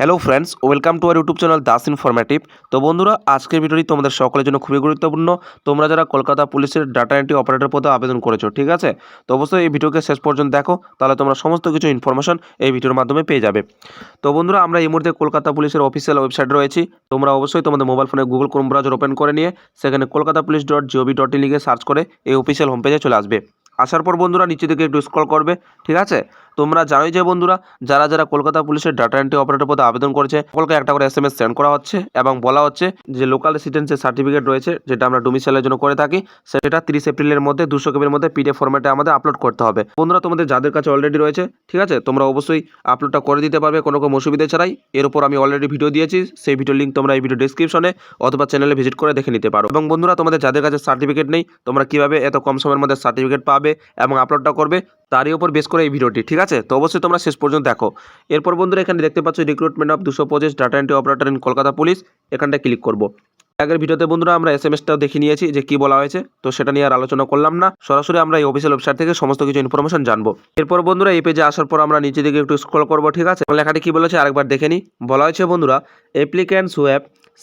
Hello friends welcome to our YouTube channel Das informative তো বন্ধুরা, আজকের ভিডিওটি তোমাদের সকলের জন্য খুবই গুরুত্বপূর্ণ। তোমরা যারা কলকাতা পুলিশের ডাটা এন্ট্রি অপারেটর পদে আবেদন করেছ, ঠিক আছে? তো অবশ্যই এই ভিডিওকে শেষ পর্যন্ত দেখো, তাহলে তোমরা সমস্ত কিছু ইনফরমেশন এই ভিডিওর মাধ্যমে পেয়ে যাবে। তো বন্ধুরা, আমরা এই মুহূর্তে কলকাতা পুলিশের অফিসিয়াল ওয়েবসাইট রয়েছি। তোমরা অবশ্যই তোমাদের মোবাইল ফোনে গুগল ক্রোম ব্রাউজার ওপেন করে নিয়ে, সেখানে Kolkata police dot G O V dot in লিখে সার্চ করে এই অফিসিয়াল হোম পেজে চলে আসবে। আসার পর বন্ধুরা, নিচে দিকে একটু স্ক্রল করবে, ঠিক আছে? তোমরা জানোই যে বন্ধুরা, যারা যারা কলকাতা পুলিশের ডাটা এন্ট্রি অপারেটর পদে আবেদন করেছে, সকলকে একটা করে এস এম এস সেন্ড করা হচ্ছে এবং বলা হচ্ছে যে লোকাল রেসিডেন্সের সার্টিফিকেট রয়েছে, যেটা আমরা ডোমিসাইলের জন্য করে থাকি, সেটা তিরিশ এপ্রিলের মধ্যে, দুশো কেবির মধ্যে পিডিএফ ফরম্যাটে আমাদের আপলোড করতে হবে। বন্ধুরা, তোমাদের যাদের কাছে অলরেডি রয়েছে, ঠিক আছে? তোমরা অবশ্যই আপলোডটা করে দিতে পারবে, কোনো রকম অসুবিধা ছাড়াই। এর উপর আমি অলরেডি ভিডিও দিয়েছি, সেই ভিডিও লিঙ্ক তোমরা এই ভিডিও ডিসক্রিপশনে অথবা চ্যানেলে ভিজিট করে দেখে নিতে পারো। এবং বন্ধুরা, তোমাদের যাদের কাছে সার্টিফিকেট নেই, তোমরা কীভাবে এত কম সময়ের মধ্যে সার্টিফিকেট পাবে এবং আপলোডটা করবে তারই ওপর বেশ করে এই ভিডিওটি, ঠিক আছে? তো অবশ্যই তোমরা শেষ পর্যন্ত দেখো। এরপর বন্ধুরা, এখানে দেখতে পাচ্ছ রিক্রুটমেন্ট অফ দুশো পঁচিশ data entry operator in Kolkata police এখানটা ক্লিক করব। আগের ভিডিওতে বন্ধুরা, আমরা এস এম এসটাও দেখে নিয়েছি যে কি বলা হয়েছে। তো সেটা নিয়ে আর আলোচনা করলাম না। সরাসরি আমরা এই অফিসিয়াল ওয়েবসাইট থেকে সমস্ত কিছু ইনফরমেশন জানব। এরপর বন্ধুরা, এই পেজে আসার পর আমরা নিচে দিকে একটু স্ক্রল করব, ঠিক আছে? লেখাটি কি বলেছে আরেকবার দেখে নিই বলা হয়েছে বন্ধুরা applicants who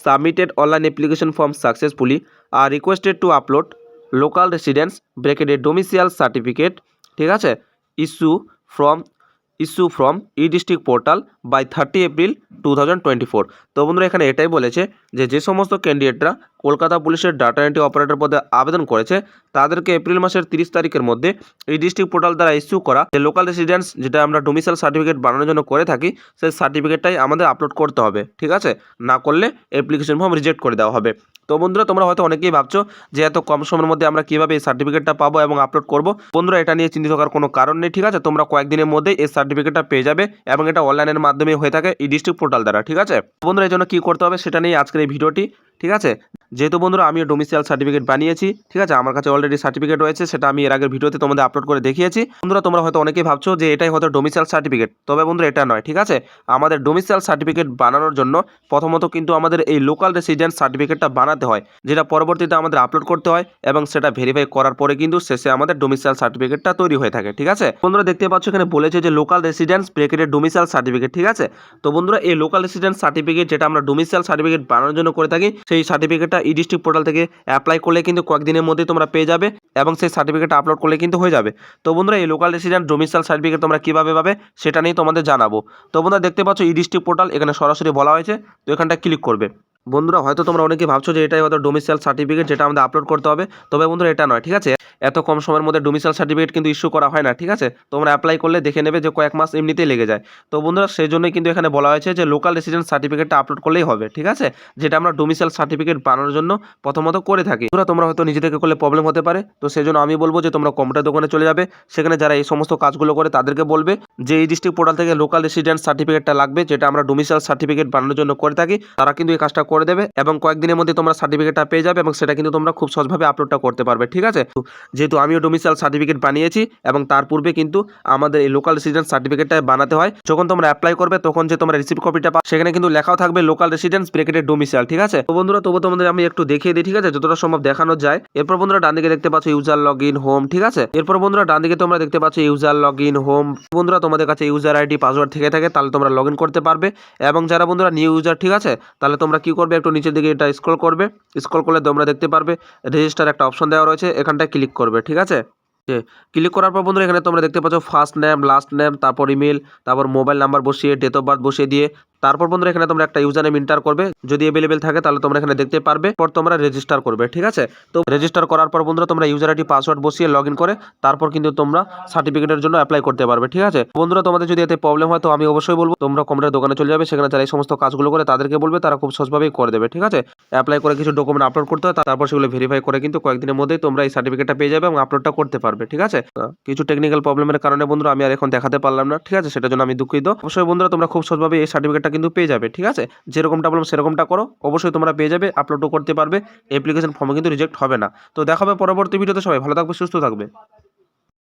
submitted online application form successfully are requested to upload local residence bracketed domicile certificate ঠিক আছে? Issue from issue from E district portal by thirty April two তো বন্ধুরা, এখানে এটাই বলেছে যে যে সমস্ত ক্যান্ডিডেটরা কলকাতা পুলিশের ডাটা এন্ট্রি অপারেটর পদে আবেদন করেছে। তাদেরকে এপ্রিল মাসের তিরিশ তারিখের মধ্যে এই ডিস্ট্রিক্ট পোর্টাল দ্বারা ইস্যু করা যে লোকাল রেসিডেন্স যেটা আমরা ডোমিসাইল সার্টিফিকেট বানানোর জন্য করে থাকি, সেই সার্টিফিকেটটাই আমাদের আপলোড করতে হবে, ঠিক আছে? না করলে অ্যাপ্লিকেশন ফর্ম রিজেক্ট করে দেওয়া হবে। তো বন্ধুরা, তোমরা হয়তো অনেকেই ভাবছ যে এত কম সময়ের মধ্যে আমরা কীভাবে এই সার্টিফিকেটটা পাবো এবং আপলোড করব। বন্ধুরা, এটা নিয়ে চিন্তিত করার কোনো কারণ নেই, ঠিক আছে? তোমরা কয়েকদিনের মধ্যেই এই সার্টিফিকেটটা পেয়ে যাবে এবং এটা অনলাইনের মাধ্যমে হয়ে থাকে এই ডিস্ট্রিক্ট পোর্টাল দ্বারা, ঠিক আছে? বন্ধুরা, এই জন্য কী করতে হবে সেটা নিয়ে আজকের এই ভিডিওটি ঠিক আছে? যেহেতু বন্ধুরা, আমিও ডোমিসিয়াল সার্টিফিকেট বানিয়েছি, ঠিক আছে? আমার কাছে অলরেডি সার্টিফিকেট রয়েছে, সেটা আমি এর আগের ভিডিওতে তোমাদের আপলোড করে দেখিয়েছি। বন্ধুরা, তোমরা হয়তো অনেকেই ভাবছ যে এটাই হয়তো ডোমিসিয়াল সার্টিফিকেট তবে বন্ধুরা, এটা নয়, ঠিক আছে? আমাদের ডোমিসিয়াল সার্টিফিকেট বানানোর জন্য প্রথমত কিন্তু আমাদের এই লোকাল রেসিডেন্ট সার্টিফিকেটটা বানাতে হয়, যেটা পরবর্তীতে আমাদের আপলোড করতে হয় এবং সেটা ভেরিফাই করার পরে কিন্তু শেষে আমাদের ডোমিসিয়াল সার্টিফিকেটটা তৈরি হয়ে থাকে, ঠিক আছে? বন্ধুরা, দেখতে পাচ্ছ এখানে বলেছে যে লোকাল রেসিডেন্স ব্রেকেটের ডোমিসিয়াল সার্টিফিকেট ঠিক আছে? তো বন্ধুরা, এই লোকাল রেসিডেন্স সার্টিফিকেট যেটা আমরা ডোমিসিয়াল সার্টিফিকেট বানানোর জন্য করে থাকি সেই সার্টিফিকেটটা ই ডিস্ট্রিক্ট পোর্টাল থেকে অ্যাপ্লাই করলে কিন্তু কয়েকদিনের মধ্যে তোমরা পেয়ে যাবে এবং সেই সার্টিফিকেট আপলোড করলে কিন্তু হয়ে যাবে। তো বন্ধুরা, এই লোকাল রেসিডেন্ট ডোমিসাইল সার্টিফিকেট তোমরা কীভাবে পাবে সেটা নিয়ে তোমাদের জানাব। তো বন্ধুরা, দেখতে পাচ্ছ ই ডিস্ট্রিক্ট পোর্টাল এখানে সরাসরি বলা হয়েছে। তো এখানটা ক্লিক করবে। বন্ধুরা, হয়তো তোমরা অনেকে ভাবছ যে এটাই হয়তো ডোমিসাইল সার্টিফিকেট যেটা আমাদের আপলোড করতে হবে। তবে বন্ধুরা, এটা নয়, ঠিক আছে? এত কম সময়ের মধ্যে ডোমিসাইল সার্টিফিকেট কিন্তু ইস্যু করা হয় না, ঠিক আছে? তোমরা অ্যাপ্লাই করলে দেখে নেবে যে কয়েক মাস এমনিতেই লেগে যায়। তো বন্ধুরা সেই জন্যই কিন্তু এখানে বলা হয়েছে যে লোকাল রেসিডেন্ট সার্টিফিকেটটা আপলোড করলেই হবে, ঠিক আছে? যেটা আমরা ডোমিসাইল সার্টিফিকেট বানানোর জন্য প্রথমত করে থাকি। বন্ধুরা, তোমরা হয়তো নিজে থেকে করলে প্রবলেম হতে পারে। তো সেই জন্য আমি বলব যে তোমরা কম্পিউটার দোকানে চলে যাবে। সেখানে যারা এই সমস্ত কাজগুলো করে তাদেরকে বলবে যে এই ডিস্ট্রিক্ট পোর্টাল থেকে লোকাল রেসিডেন্ট সার্টিফিকেটটা লাগবে, যেটা আমরা ডোমিসাইল সার্টিফিকেট বানানোর জন্য করে থাকি। তারা কিন্তু এই কাজটা করে দেবে এবং কয়েকদিনের মধ্যে তোমরা সার্টিফিকেটটা পেয়ে যাবে এবং সেটা কিন্তু তোমরা খুব সহজভাবে আপলোডটা করতে পারবে, ঠিক আছে? যেহেতু আমিও ডোমিসাইল সার্টিফিকেট বানিয়েছি এবং তার পূর্বে কিন্তু আমাদের এই লোকাল রেসিডেন্স সার্টিফিকেটটা বানাতে হয়, যখন তোমরা অ্যাপ্লাই করবে তখন যে তোমরা রিসিভ কপিটা পাবে সেখানে কিন্তু লেখাও থাকবে লোকাল রেসিডেন্স ব্রেকেটের ডোমিসাইল ঠিক আছে? তো বন্ধুরা তবু তোমাদের আমি একটু দেখিয়ে দিই, ঠিক আছে? যতটা সম্ভব দেখানো যায়। এরপর বন্ধুরা ডান দিকে দেখতে পাচ্ছ ইউজার লগ ইন হোম ঠিক আছে? এরপর বন্ধুরা ডান দিকে তোমরা দেখতে পাচ্ছ ইউজার লগ ইন হোম বন্ধুরা, তোমাদের কাছে ইউজার আইডি পাসওয়ার্ড থেকে থাকে, তাহলে তোমরা লগ করতে পারবে। এবং যারা বন্ধুরা নিউ ইউজার ঠিক আছে? তাহলে তোমরা কি করবে? একটু নিচের দিকে এটা স্ক্রল করবে। স্ক্রল করলে তোমরা দেখতে পারবে রেজিস্টার একটা অপশন দেওয়া রয়েছে, এখানটায় ক্লিক করবে, ঠিক আছে? ক্লিক করার পর বন্ধুরা, এখানে তোমরা দেখতে পাচ্ছ ফার্স্ট নেম লাস্ট নেম তারপর ইমেল তারপর মোবাইল নাম্বার বসিয়ে ডেট অফ বার্থ বসিয়ে দিয়ে তারপর বন্ধুরা এখানে তোমরা একটা ইউজার নেম ইন্টার করবে। যদি অ্যাভেলেবেল থাকে তাহলে তোমরা এখানে দেখতে পারবে পর তোমরা রেজিস্টার করবে, ঠিক আছে? তো রেজিস্টার করার পর বন্ধুরা তোমরা ইউজার আইডি পাসওয়ার্ড বসিয়ে লগ করে, তারপর কিন্তু তোমরা সার্টিফিকেটের জন্য অ্যাপ্লাই করতে পারবে, ঠিক আছে? বন্ধুরা তোমাদের যদি এতে প্রবলেম হয় তো আমি অবশ্যই বলব, তোমরা কম্পিউটার দোকানে চলে যাবে, সেখানে যারা এই সমস্ত কাজগুলো করে তাদেরকে বলবে, তারা খুব সহজভাবেই করে দেবে, ঠিক আছে? অ্যাপ্লাই করে কিছু ডকুমেন্ট আপলোড করতে হয়, তারপর সেগুলো ভেরিফাই করে কিন্তু কয়েকদিনের মধ্যেই তোমরা এই সার্টিফিকেটটা পেয়ে যাবে এবং আপলোডটা করতে পারবে, ঠিক আছে? কিছু টেকনিক্যাল প্রবলেমের কারণে বন্ধুরা আমি আর এখন দেখাতে পারলাম না, ঠিক আছে? সেটার জন্য আমি দুঃখিত। অবশ্যই বন্ধুরা তোমরা খুব সহজভাবে এই সার্টিফিকেটটা কিন্তু পেয়ে যাবে, ঠিক আছে? যেরকমটা বললাম সেরকমটা করো, অবশ্যই তোমরা পেয়ে যাবে আপলোডও করতে পারবে অ্যাপ্লিকেশন ফর্মে কিন্তু রিজেক্ট হবে না। তো দেখাবে পরবর্তী ভিডিওতে সবাই, ভালো থাকবে, সুস্থ থাকবে।